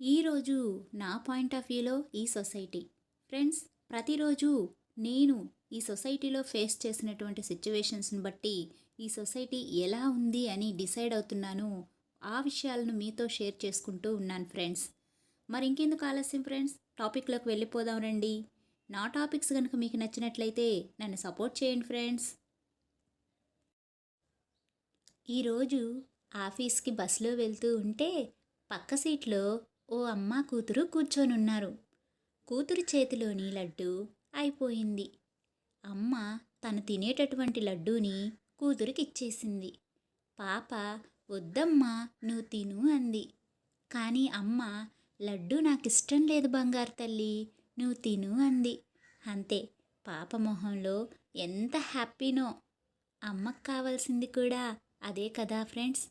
ఈరోజు నా point of వ్యూలో ఈ సొసైటీ. ఫ్రెండ్స్ ప్రతిరోజు నేను ఈ సొసైటీలో ఫేస్ చేసినటువంటి సిచ్యువేషన్స్ని బట్టి ఈ సొసైటీ ఎలా ఉంది అని డిసైడ్ అవుతున్నాను. ఆ విషయాలను మీతో షేర్ చేసుకుంటూ ఉన్నాను ఫ్రెండ్స్. మరి ఇంకెందుకు ఆలస్యం ఫ్రెండ్స్? టాపిక్లోకి వెళ్ళిపోదాం రండి. నా టాపిక్స్ కనుక మీకు నచ్చినట్లయితే నన్ను సపోర్ట్ చేయండి ఫ్రెండ్స్. ఈరోజు ఆఫీస్కి బస్సులో వెళ్తూ ఉంటే పక్క సీట్లో ఓ అమ్మ కూతురు కూర్చొనున్నారు. కూతురు చేతిలోని లడ్డు అయిపోయింది. అమ్మ తను తినేటటువంటి లడ్డూని కూతురికిచ్చేసింది. పాప వద్దమ్మా నువ్వు తిను అంది. కానీ అమ్మ లడ్డు నాకు ఇష్టం లేదు బంగారు తల్లి నువ్వు తిను అంది. అంతే పాప మొహంలో ఎంత హ్యాపీనో అమ్మకు కావాల్సింది కూడా అదే కదా ఫ్రెండ్స్.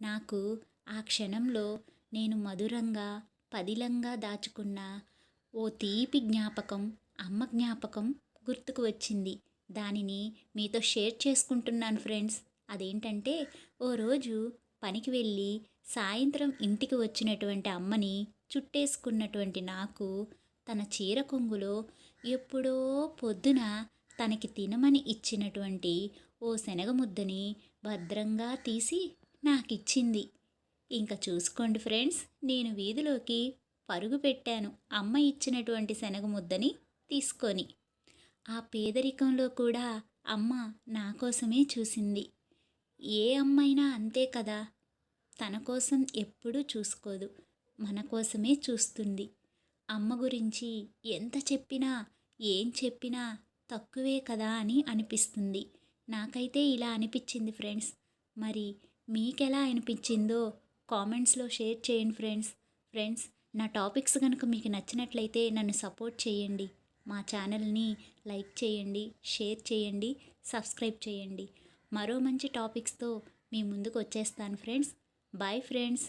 నాకు ఆ క్షణంలో నేను మధురంగా పదిలంగా దాచుకున్న ఓ తీపి జ్ఞాపకం అమ్మ జ్ఞాపకం గుర్తుకు వచ్చింది. దానిని మీతో షేర్ చేసుకుంటున్నాను ఫ్రెండ్స్. అదేంటంటే ఓ రోజు పనికి వెళ్ళి సాయంత్రం ఇంటికి వచ్చినటువంటి అమ్మని చుట్టేసుకున్నటువంటి నాకు తన చీర కొంగులో ఎప్పుడో పొద్దున తనకి తినమని ఇచ్చినటువంటి ఓ శనగ ముద్దని భద్రంగా తీసి నాకిచ్చింది. ఇంకా చూసుకోండి ఫ్రెండ్స్ నేను వీధిలోకి పరుగు పెట్టాను. అమ్మ ఇచ్చినటువంటి శనగ ముద్దని తీసుకొని. ఆ పేదరికంలో కూడా అమ్మ నా కోసమే చూసింది. ఏ అమ్మైనా అంతే కదా తన కోసం ఎప్పుడూ చూసుకోదు మన కోసమే చూస్తుంది. అమ్మ గురించి ఎంత చెప్పినా ఏం చెప్పినా తక్కువే కదా అని అనిపిస్తుంది. నాకైతే ఇలా అనిపించింది ఫ్రెండ్స్. మరి మీకెలా అనిపించిందో కామెంట్స్లో షేర్ చేయండి ఫ్రెండ్స్. ఫ్రెండ్స్ నా టాపిక్స్ కనుక మీకు నచ్చినట్లయితే నన్ను సపోర్ట్ చేయండి. మా ఛానల్ని లైక్ చేయండి షేర్ చేయండి సబ్స్క్రైబ్ చేయండి. మరో మంచి టాపిక్స్తో మీ ముందుకు వచ్చేస్తాను ఫ్రెండ్స్. Bye friends.